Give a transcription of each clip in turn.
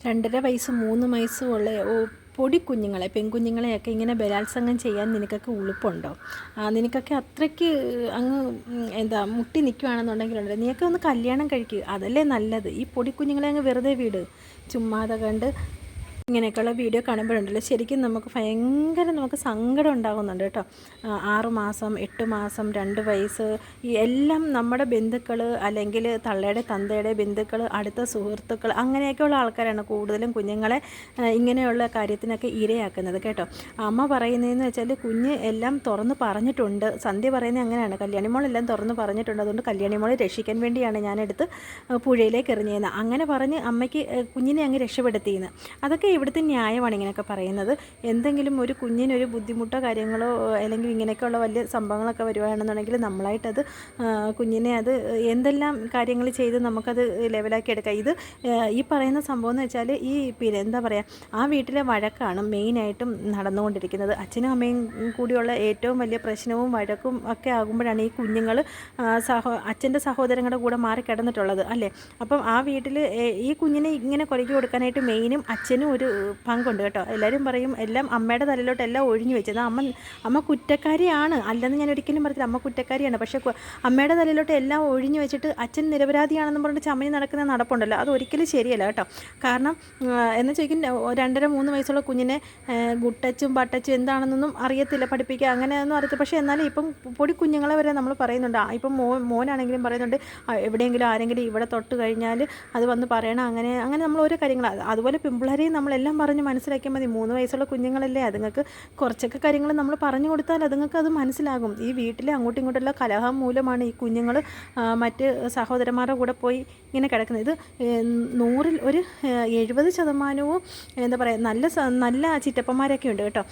രണ്ടര വയസ്സ് മൂന്ന് വയസ്സും ഉള്ള ഓ- പൊടി കുഞ്ഞുങ്ങളെ പെൺകുഞ്ഞുങ്ങളെയൊക്കെ ഇങ്ങനെ ബലാത്സംഗം ചെയ്യാൻ നിനക്കൊക്കെ ഉളുപ്പുണ്ടോ? നിനക്കൊക്കെ അത്രയ്ക്ക് അങ്ങ് എന്താ മുട്ടി നിൽക്കുകയാണെന്നുണ്ടെങ്കിലുണ്ട് നീയൊക്കെ ഒന്ന് കല്യാണം കഴിക്കുക അതല്ലേ നല്ലത്. ഈ പൊടി കുഞ്ഞുങ്ങളെ അങ്ങ് വെറുതെ വിട്. ചുമ്മാതെ കണ്ട് ഇങ്ങനെയൊക്കെയുള്ള വീഡിയോ കാണുമ്പോഴുണ്ടല്ലോ. ശരിക്കും നമുക്ക് ഭയങ്കര നമുക്ക് സങ്കടം ഉണ്ടാകുന്നുണ്ട് കേട്ടോ. ആറ് മാസം എട്ട് മാസം രണ്ട് വയസ്സ് ഈ എല്ലാം നമ്മുടെ ബന്ധുക്കൾ അല്ലെങ്കിൽ തള്ളയുടെ തന്തയുടെ ബന്ധുക്കൾ അടുത്ത സുഹൃത്തുക്കൾ അങ്ങനെയൊക്കെയുള്ള ആൾക്കാരാണ് കൂടുതലും കുഞ്ഞുങ്ങളെ ഇങ്ങനെയുള്ള കാര്യത്തിനൊക്കെ ഇരയാക്കുന്നത് കേട്ടോ. അമ്മ പറയുന്നതെന്ന് വെച്ചാൽ കുഞ്ഞ് എല്ലാം തുറന്ന് പറഞ്ഞിട്ടുണ്ട്. സന്ധ്യ പറയുന്നത് അങ്ങനെയാണ്. കല്യാണിമോളെല്ലാം തുറന്ന് പറഞ്ഞിട്ടുണ്ട്. അതുകൊണ്ട് കല്യാണിമോളെ രക്ഷിക്കാൻ വേണ്ടിയാണ് ഞാനെടുത്ത് പുഴയിലേക്ക് എറിഞ്ഞതെന്ന് അങ്ങനെ പറഞ്ഞ് അമ്മയ്ക്ക് കുഞ്ഞിനെ അങ്ങ് രക്ഷപ്പെടുത്തിയെന്ന് അതൊക്കെ ഇവിടുത്തെ ന്യായമാണ് ഇങ്ങനെയൊക്കെ പറയുന്നത്. എന്തെങ്കിലും ഒരു കുഞ്ഞിനൊരു ബുദ്ധിമുട്ടോ കാര്യങ്ങളോ അല്ലെങ്കിൽ ഇങ്ങനെയൊക്കെയുള്ള വലിയ സംഭവങ്ങളൊക്കെ വരുവാണെന്നുണ്ടെങ്കിൽ നമ്മളായിട്ടത് കുഞ്ഞിനെ അത് എന്തെല്ലാം കാര്യങ്ങൾ ചെയ്ത് നമുക്കത് ലെവലാക്കി എടുക്കാം. ഇത് ഈ പറയുന്ന സംഭവം എന്ന് വെച്ചാൽ ഈ പിന്നെ എന്താ പറയുക ആ വീട്ടിലെ വഴക്കാണ് മെയിനായിട്ടും നടന്നുകൊണ്ടിരിക്കുന്നത്. അച്ഛനും അമ്മയും കൂടിയുള്ള ഏറ്റവും വലിയ പ്രശ്നവും വഴക്കും ഒക്കെ ആകുമ്പോഴാണ് ഈ കുഞ്ഞുങ്ങൾ സഹോ അച്ഛന്റെ സഹോദരങ്ങളുടെ കൂടെ മാറി കിടന്നിട്ടുള്ളത് അല്ലേ? അപ്പം ആ വീട്ടിൽ ഈ കുഞ്ഞിനെ ഇങ്ങനെ കൊലയ്ക്ക് കൊടുക്കാനായിട്ട് മെയിനും അച്ഛനും പങ്കുണ്ട് കേട്ടോ. എല്ലാവരും പറയും എല്ലാം അമ്മയുടെ തലയിലോട്ട് എല്ലാം ഒഴിഞ്ഞു വെച്ചത്. അമ്മ അമ്മ കുറ്റക്കാരിയാണ്. അല്ലെന്ന് ഞാൻ ഒരിക്കലും പറഞ്ഞില്ല അമ്മ കുറ്റക്കാരിയാണ്. പക്ഷെ അമ്മയുടെ തലയിലോട്ട് എല്ലാം ഒഴിഞ്ഞു വെച്ചിട്ട് അച്ഛൻ നിരപരാധിയാണെന്ന് പറഞ്ഞിട്ട് ചമ്മനി നടക്കുന്ന നടപ്പുണ്ടല്ലോ. അത് ഒരിക്കലും ശരിയല്ല കേട്ടോ. കാരണം എന്ന് ചോദിക്കും രണ്ടര മൂന്ന് വയസ്സുള്ള കുഞ്ഞിനെ ഗുട്ടച്ചും പട്ടച്ചും എന്താണെന്നൊന്നും അറിയത്തില്ല പഠിപ്പിക്കുക അങ്ങനെയൊന്നും അറിയത്തില്ല. പക്ഷേ എന്നാലും ഇപ്പം പൊടി കുഞ്ഞുങ്ങളെ വരെ നമ്മൾ പറയുന്നുണ്ട്. ഇപ്പം മോ മോനാണെങ്കിലും പറയുന്നുണ്ട് എവിടെയെങ്കിലും ആരെങ്കിലും ഇവിടെ തൊട്ട് കഴിഞ്ഞാൽ അത് വന്ന് പറയണം. അങ്ങനെ അങ്ങനെ നമ്മൾ ഓരോ കാര്യങ്ങൾ. അതുപോലെ അതുപോലെ പെമ്പിള്ളേരെയും നമ്മളെല്ലാം പറഞ്ഞ് മനസ്സിലാക്കിയാൽ മതി. മൂന്ന് വയസ്സുള്ള കുഞ്ഞുങ്ങളല്ലേ? അതുങ്ങൾക്ക് കുറച്ചൊക്കെ കാര്യങ്ങൾ നമ്മൾ പറഞ്ഞു കൊടുത്താൽ അതുങ്ങൾക്ക് അത് മനസ്സിലാകും. ഈ വീട്ടിലെ അങ്ങോട്ടും ഇങ്ങോട്ടുള്ള കലഹം മൂലമാണ് ഈ കുഞ്ഞുങ്ങൾ മറ്റ് സഹോദരന്മാരുടെ കൂടെ പോയി ഇങ്ങനെ കിടക്കുന്നത്. ഇത് നൂറിൽ ഒരു എഴുപത് ശതമാനവും എന്താ പറയുക നല്ല നല്ല ചിറ്റപ്പന്മാരൊക്കെ ഉണ്ട് കേട്ടോ.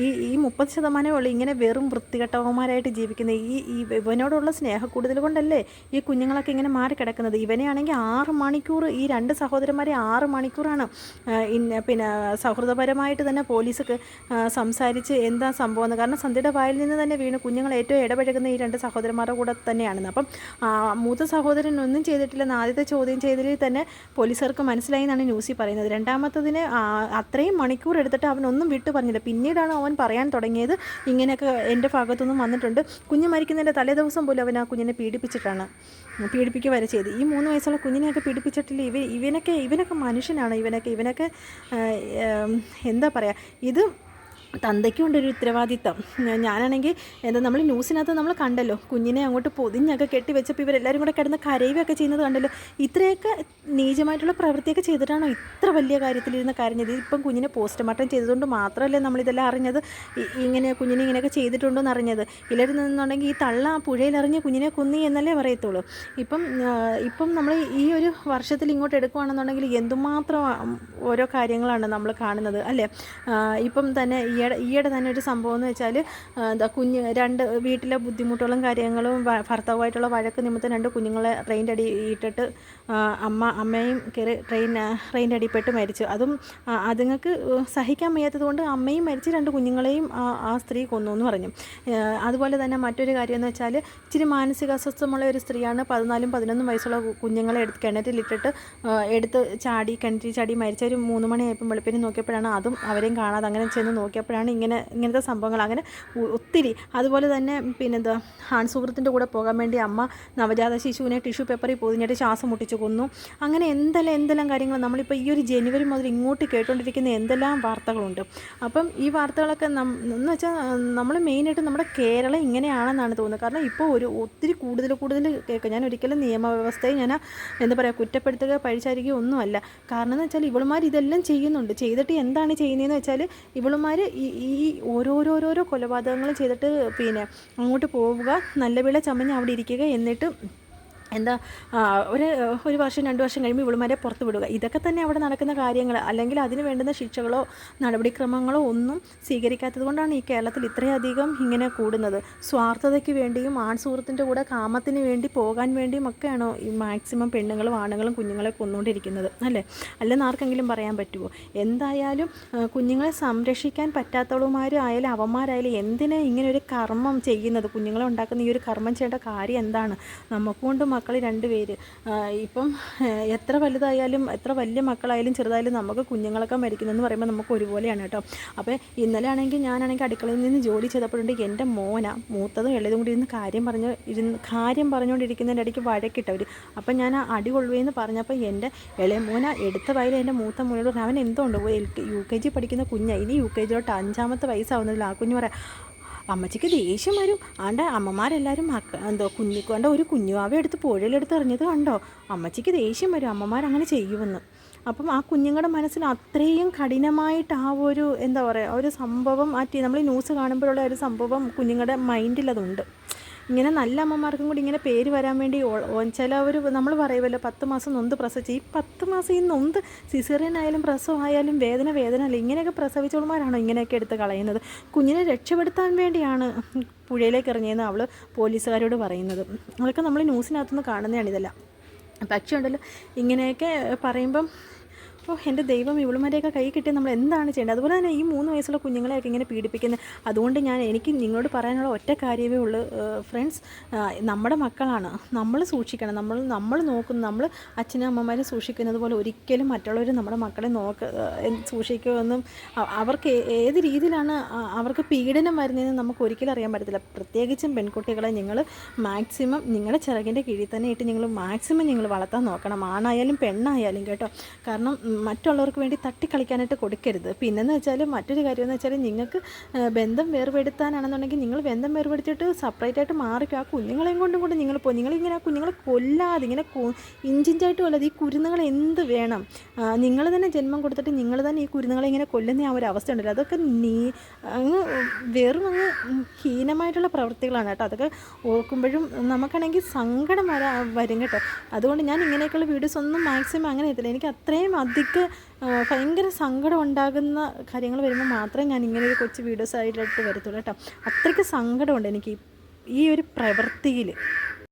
ഈ- ഈ മുപ്പത് ശതമാനമേ ഉള്ളൂ ഇങ്ങനെ വെറും വൃത്തികെട്ടവന്മാരായിട്ട് ജീവിക്കുന്ന ഈ ഈ ഇവനോടുള്ള സ്നേഹ കൂടുതൽ കൊണ്ടല്ലേ ഈ കുഞ്ഞുങ്ങളൊക്കെ ഇങ്ങനെ മാറി കിടക്കുന്നത് ഇവനെയാണെങ്കിൽ ആറ് മണിക്കൂർ ഈ രണ്ട് സഹോദരന്മാരെ ആറ് മണിക്കൂറാണ് പിന്നെ സൗഹൃദപരമായിട്ട് തന്നെ പോലീസൊക്കെ സംസാരിച്ച് എന്താ സംഭവം എന്ന് കാരണം സന്ധ്യയുടെ വായിൽ നിന്ന് തന്നെ വീണ് കുഞ്ഞുങ്ങൾ ഏറ്റവും ഇടപഴകുന്ന ഈ രണ്ട് സഹോദരന്മാരുടെ കൂടെ തന്നെയാണെന്ന്. അപ്പം മൂത്ത സഹോദരൻ ഒന്നും ചെയ്തിട്ടില്ലെന്ന് ആദ്യത്തെ ചോദ്യം ചെയ്തതിൽ തന്നെ പോലീസുകാർക്ക് മനസ്സിലായി എന്നാണ് ന്യൂസിൽ പറയുന്നത്. രണ്ടാമത്തതിന് അത്രയും മണിക്കൂർ എടുത്തിട്ട് അവൻ ഒന്നും വിട്ടു പറഞ്ഞില്ല. പിന്നീടാണ് അവൻ പറയാൻ തുടങ്ങിയത് ഇങ്ങനെയൊക്കെ എന്റെ ഭാഗത്തുനിന്നും വന്നിട്ടുണ്ട്. കുഞ്ഞ് മരിക്കുന്നതിന്റെ തലേദിവസം പോലും അവൻ ആ കുഞ്ഞിനെ പീഡിപ്പിച്ചിട്ടാണ് പീഡിപ്പിക്കുക വരെ ചെയ്ത്. ഈ മൂന്ന് വയസ്സുള്ള കുഞ്ഞിനെയൊക്കെ പീഡിപ്പിച്ചിട്ടില്ല. ഇവ ഇവനൊക്കെ ഇവനൊക്കെ മനുഷ്യനാണ്. ഇവനൊക്കെ ഇവനൊക്കെ എന്താ പറയുക ഇത് തന്തയ്ക്കും ഉണ്ട് ഒരു ഉത്തരവാദിത്തം ഞാനാണെങ്കിൽ എന്താ നമ്മൾ ന്യൂസിനകത്ത് നമ്മൾ കണ്ടല്ലോ കുഞ്ഞിനെ അങ്ങോട്ട് പൊതിഞ്ഞൊക്കെ കെട്ടി വെച്ചപ്പോൾ ഇവരെല്ലാവരും കൂടെ കിടന്ന് കരയുകയൊക്കെ ചെയ്യുന്നത് കണ്ടല്ലോ. ഇത്രയൊക്കെ നീചമായിട്ടുള്ള പ്രവൃത്തിയൊക്കെ ചെയ്തിട്ടാണോ ഇത്ര വലിയ കാര്യത്തിലിരുന്ന് കരഞ്ഞത്? ഇപ്പം കുഞ്ഞിനെ പോസ്റ്റ്മോർട്ടം ചെയ്തതുകൊണ്ട് മാത്രമല്ലേ നമ്മളിതെല്ലാം അറിഞ്ഞത്? ഇങ്ങനെ കുഞ്ഞിനെ ഇങ്ങനെയൊക്കെ ചെയ്തിട്ടുണ്ടോ അറിഞ്ഞത്? ഇല്ലായിരുന്നുണ്ടെങ്കിൽ ഈ തള്ള ആ പുഴയിലെറിഞ്ഞ് കുഞ്ഞിനെ കുന്നി എന്നല്ലേ പറയത്തുള്ളൂ. ഇപ്പം ഇപ്പം നമ്മൾ ഈ ഒരു വർഷത്തിൽ ഇങ്ങോട്ട് എടുക്കുകയാണെന്നുണ്ടെങ്കിൽ എന്തുമാത്രം ഓരോ കാര്യങ്ങളാണ് നമ്മൾ കാണുന്നത് അല്ലേ? ഇപ്പം തന്നെ ഈയിടെ ഈയിടെ തന്നെ ഒരു സംഭവം എന്ന് വെച്ചാൽ എന്താ കുഞ്ഞ് രണ്ട് വീട്ടിലെ ബുദ്ധിമുട്ടുകളും കാര്യങ്ങളും ഭർത്താവുമായിട്ടുള്ള വഴക്ക് നിമിത്തം രണ്ട് കുഞ്ഞുങ്ങളെ ട്രെയിന്റെ അടി ഇട്ടിട്ട് അമ്മ അമ്മയും കയറി ട്രെയിൻ ട്രെയിന്റെ അടിപ്പെട്ട് മരിച്ചു. അതും അതുങ്ങൾക്ക് സഹിക്കാൻ വയ്യാത്തത് കൊണ്ട് അമ്മയും മരിച്ച് രണ്ട് കുഞ്ഞുങ്ങളെയും ആ സ്ത്രീ കൊന്നു എന്ന് പറഞ്ഞു. അതുപോലെ തന്നെ മറ്റൊരു കാര്യം എന്ന് വെച്ചാൽ ഇച്ചിരി മാനസിക അസ്വസ്ഥമുള്ള ഒരു സ്ത്രീയാണ് പതിനാലും പതിനൊന്നും വയസ്സുള്ള കുഞ്ഞുങ്ങളെ എടുത്ത് കിണറ്റിലിട്ടിട്ട് എടുത്ത് ചാടി കിണറ്റിൽ ചാടി മരിച്ച ഒരു മൂന്ന് മണിയായപ്പം വെളുപ്പിന് നോക്കിയപ്പോഴാണ് അതും അവരെയും കാണാതെ അങ്ങനെ ചെന്ന് നോക്കിയപ്പോഴാണ് ഇങ്ങനെ ഇങ്ങനത്തെ സംഭവങ്ങൾ. അങ്ങനെ ഒത്തിരി. അതുപോലെ തന്നെ പിന്നെന്താ ആൺസുഹൃത്തിന്റെ കൂടെ പോകാൻ വേണ്ടി അമ്മ നവജാത ശിശുവിനെ ടിഷ്യൂ പേപ്പറിൽ പൊതിഞ്ഞിട്ട് ശ്വാസം മുട്ടിച്ച് കൊന്നു. അങ്ങനെ എന്തെല്ലാം എന്തെല്ലാം കാര്യങ്ങൾ നമ്മളിപ്പോൾ ഈ ഒരു ജനുവരി മുതൽ ഇങ്ങോട്ട് കേട്ടുകൊണ്ടിരിക്കുന്ന എന്തെല്ലാം വാർത്തകളുണ്ട്. അപ്പം ഈ വാർത്തകളൊക്കെ എന്ന് വെച്ചാൽ നമ്മൾ മെയിനായിട്ട് നമ്മുടെ കേരളം ഇങ്ങനെയാണെന്നാണ് തോന്നുന്നത്. കാരണം ഇപ്പോൾ ഒരു ഒത്തിരി കൂടുതൽ കൂടുതൽ കേൾക്കുക ഞാൻ ഒരിക്കലും നിയമവ്യവസ്ഥയെ ഞാൻ എന്താ പറയുക കുറ്റപ്പെടുത്തുക പഴിച്ചാരിക്കുക ഒന്നുമല്ല കാരണം എന്ന് വെച്ചാൽ ഇവളുമാർ ഇതെല്ലാം ചെയ്യുന്നുണ്ട്. ചെയ്തിട്ട് എന്താണ് ചെയ്യുന്നതെന്ന് വെച്ചാൽ ഇവളുമാർ ഈ ഓരോരോരോരോ കൊലപാതകങ്ങൾ ചെയ്തിട്ട് പിന്നെ അങ്ങോട്ട് പോവുക. നല്ല വിള ചമഞ്ഞ് അവിടെ ഇരിക്കുക. എന്നിട്ട് എന്താ ഒരു ഒരു വർഷം രണ്ട് വർഷം കഴിയുമ്പോൾ ഇവളുമാരെ പുറത്ത് വിടുക. ഇതൊക്കെ തന്നെ അവിടെ നടക്കുന്ന കാര്യങ്ങൾ. അല്ലെങ്കിൽ അതിന് വേണ്ടുന്ന ശിക്ഷകളോ നടപടിക്രമങ്ങളോ ഒന്നും സ്വീകരിക്കാത്തത് കൊണ്ടാണ് ഈ കേരളത്തിൽ ഇത്രയധികം ഇങ്ങനെ കൂടുന്നത്. സ്വാർത്ഥതയ്ക്ക് വേണ്ടിയും ആൺ സുഹൃത്തിന്റെ കൂടെ കാമത്തിന് വേണ്ടി പോകാൻ വേണ്ടിയും ഒക്കെയാണോ ഈ മാക്സിമം പെണ്ണുങ്ങളും ആണുങ്ങളും കുഞ്ഞുങ്ങളെ കൊന്നുകൊണ്ടിരിക്കുന്നത് അല്ലേ? അല്ലെന്ന് ആർക്കെങ്കിലും പറയാൻ പറ്റുമോ എന്തായാലും കുഞ്ഞുങ്ങളെ സംരക്ഷിക്കാൻ പറ്റാത്തവളുമാരും ആയാലും അവന്മാരായാലും എന്തിനാ ഇങ്ങനെ ഒരു കർമ്മം ചെയ്യുന്നത്? കുഞ്ഞുങ്ങളെ ഉണ്ടാക്കുന്ന ഈ ഒരു കർമ്മം ചെയ്യേണ്ട കാര്യം എന്താണ്? നമുക്കുകൊണ്ട് മക്കൾ രണ്ട് പേര്. ആ, ഇപ്പം എത്ര വലുതായാലും എത്ര വലിയ മക്കളായാലും ചെറുതായാലും നമുക്ക് കുഞ്ഞുങ്ങളൊക്കെ മരിക്കുന്നതെന്ന് പറയുമ്പോൾ നമുക്ക് ഒരുപോലെയാണ് കേട്ടോ. അപ്പോൾ ഇന്നലെ ആണെങ്കിൽ ഞാനാണെങ്കിൽ അടുക്കളയിൽ നിന്ന് ജോലി ചെയ്തപ്പോഴുണ്ട് എന്റെ മോന മൂത്തതും ഇളയതും കൂടി ഇരുന്ന് കാര്യം പറഞ്ഞ് ഇരുന്ന് കാര്യം പറഞ്ഞുകൊണ്ടിരിക്കുന്നതിന്റെ ഇടയ്ക്ക് വഴക്കിട്ടവർ അപ്പം ഞാൻ ആ അടി കൊള്ളുകയെന്ന് പറഞ്ഞപ്പോൾ എന്റെ ഇളയ മോന എടുത്ത വയലിൽ എന്റെ മൂത്ത മോനോട് അവൻ എന്തുകൊണ്ട് യു കെ ജി പഠിക്കുന്ന കുഞ്ഞാണ് ഇനി യു കെ ജിയിലോട്ട് അഞ്ചാമത്തെ വയസ്സാവുന്നതിൽ ആ കുഞ്ഞ് പറയാം അമ്മച്ചിക്ക് ദേഷ്യം വരും. ആണ്ട് അമ്മമാരെല്ലാവരും മക്ക എന്തോ കുഞ്ഞു കണ്ട ഒരു കുഞ്ഞുവാവ എടുത്ത് പുഴയിലെടുത്ത് എറിഞ്ഞത് കണ്ടോ? അമ്മച്ചിക്ക് ദേഷ്യം വരും. അമ്മമാരങ്ങനെ ചെയ്യുമെന്ന്. അപ്പം ആ കുഞ്ഞുങ്ങളുടെ മനസ്സിൽ അത്രയും കഠിനമായിട്ട് ആ ഒരു എന്താ പറയുക ഒരു സംഭവം ആ നമ്മൾ ന്യൂസ് കാണുമ്പോഴുള്ള ഒരു സംഭവം കുഞ്ഞുങ്ങളുടെ മൈൻഡിൽ അതുണ്ട് ഇങ്ങനെ നല്ല അമ്മമാർക്കും കൂടി ഇങ്ങനെ പേര് വരാൻ വേണ്ടി ചിലവർ നമ്മൾ പറയുമല്ലോ പത്ത് മാസം നൊന്ത് പ്രസവിച്ച്. ഈ പത്ത് മാസം ഈ നൊന്ത് സിസേറിയൻ ആയാലും പ്രസവമായാലും വേദന വേദന അല്ല. ഇങ്ങനെയൊക്കെ പ്രസവിച്ചവന്മാരാണോ ഇങ്ങനെയൊക്കെ എടുത്ത് കളയുന്നത്? കുഞ്ഞിനെ രക്ഷപ്പെടുത്താൻ വേണ്ടിയാണ് പുഴയിലേക്ക് ഇറങ്ങിയെന്ന് അവൾ പോലീസുകാരോട് പറയുന്നത്. അതൊക്കെ നമ്മൾ ന്യൂസിനകത്തുനിന്ന് കാണുന്നതാണ് ഇതെല്ലാം. പക്ഷേ ഉണ്ടല്ലോ ഇങ്ങനെയൊക്കെ പറയുമ്പം ഓ എന്റെ ദൈവം ഇവളുമാരെയൊക്കെ കൈ കിട്ടിയാൽ നമ്മൾ എന്താണ് ചെയ്യേണ്ടത്? അതുപോലെ തന്നെ ഈ മൂന്ന് വയസ്സുള്ള കുഞ്ഞുങ്ങളെയൊക്കെ ഇങ്ങനെ പീഡിപ്പിക്കുന്നത്. അതുകൊണ്ട് ഞാൻ എനിക്ക് നിങ്ങളോട് പറയാനുള്ള ഒറ്റ കാര്യമേ ഉള്ളൂ ഫ്രണ്ട്സ് നമ്മുടെ മക്കളാണ്. നമ്മൾ സൂക്ഷിക്കണം. നമ്മൾ നമ്മൾ നോക്കുന്നു. നമ്മൾ അച്ഛനും അമ്മമാരും സൂക്ഷിക്കുന്നത് പോലെ ഒരിക്കലും മറ്റുള്ളവർ നമ്മുടെ മക്കളെ നോക്ക സൂക്ഷിക്കുമെന്നും അവർക്ക് ഏത് രീതിയിലാണ് അവർക്ക് പീഡനം വരുന്നതെന്ന് നമുക്ക് ഒരിക്കലും അറിയാൻ പറ്റത്തില്ല. പ്രത്യേകിച്ചും പെൺകുട്ടികളെ നിങ്ങൾ മാക്സിമം നിങ്ങളുടെ ചിറകിന്റെ കീഴിൽ തന്നെ ഇട്ട് നിങ്ങൾ മാക്സിമം നിങ്ങൾ വളർത്താൻ നോക്കണം. ആണായാലും പെണ്ണായാലും കേട്ടോ. കാരണം മറ്റുള്ളവർക്ക് വേണ്ടി തട്ടിക്കളിക്കാനായിട്ട് കൊടുക്കരുത്. പിന്നെന്ന് വെച്ചാൽ മറ്റൊരു കാര്യം എന്ന് വെച്ചാൽ നിങ്ങൾക്ക് ബന്ധം വേർപെടുത്താനാണെന്നുണ്ടെങ്കിൽ നിങ്ങൾ ബന്ധം വേർപെടുത്തിയിട്ട് സെപ്പറേറ്റ് ആയിട്ട് മാറിക്കും. ആ കുഞ്ഞുങ്ങളെയും കൊണ്ടും കൊണ്ട് നിങ്ങൾ പോകും നിങ്ങളിങ്ങനെ ആ കുഞ്ഞുങ്ങളെ കൊല്ലാതെ ഇങ്ങനെ ഇഞ്ചിഞ്ചായിട്ട് കൊല്ലാതെ ഈ കുരുന്നുകൾ എന്ത് വേണം? നിങ്ങൾ തന്നെ ജന്മം കൊടുത്തിട്ട് നിങ്ങൾ തന്നെ ഈ കുരുന്നുകളെ ഇങ്ങനെ കൊല്ലുന്ന ആ ഒരു അവസ്ഥ ഉണ്ടല്ലോ. അതൊക്കെ നീ അങ്ങ് വെറും അങ്ങ് ഹീനമായിട്ടുള്ള പ്രവൃത്തികളാണ് കേട്ടോ. അതൊക്കെ ഓർക്കുമ്പോഴും നമുക്കാണെങ്കിൽ സങ്കടം വരാ വരും കേട്ടോ. അതുകൊണ്ട് ഞാൻ ഇങ്ങനെയൊക്കെയുള്ള വീഡിയോസ് ഒന്നും മാക്സിമം അങ്ങനെ എത്തില്ല എനിക്ക് അത്രയും അധികം ആ, ഭയങ്കര സങ്കടം ഉണ്ടാകുന്ന കാര്യങ്ങൾ വരുമ്പോൾ മാത്രമേ ഞാൻ ഇങ്ങനെ ഒരു കൊച്ചു വീഡിയോസ് ആയിട്ട് വരത്തുള്ളൂ കേട്ടോ. അത്രയ്ക്ക് സങ്കടമുണ്ട് എനിക്ക് ഈ ഒരു പ്രവൃത്തിയിൽ